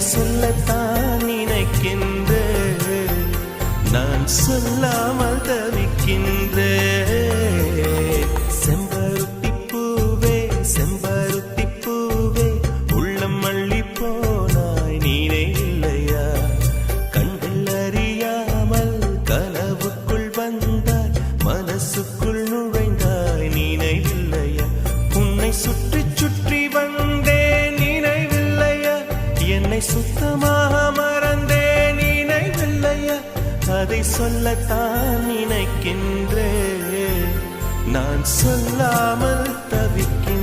சொல்லத்தான் நினைக்கின்ற. நான் சொல்லாமல் தவிக்கின்ற. செம்பருத்தி பூவே செம்பருத்தி பூவே உள்ளம் மல்லி போனாய் நீனே இல்லையா? கண்கள் அறியாமல் கனவுக்குள் வந்தாய் மனசுக்குள் நுழை என்னை சுத்தமாக மறந்தே நினைவில்லையா? அதை சொல்லத்தான் நினைக்கின்றே நான் சொல்லாமல் தவிக்கின்றேன்.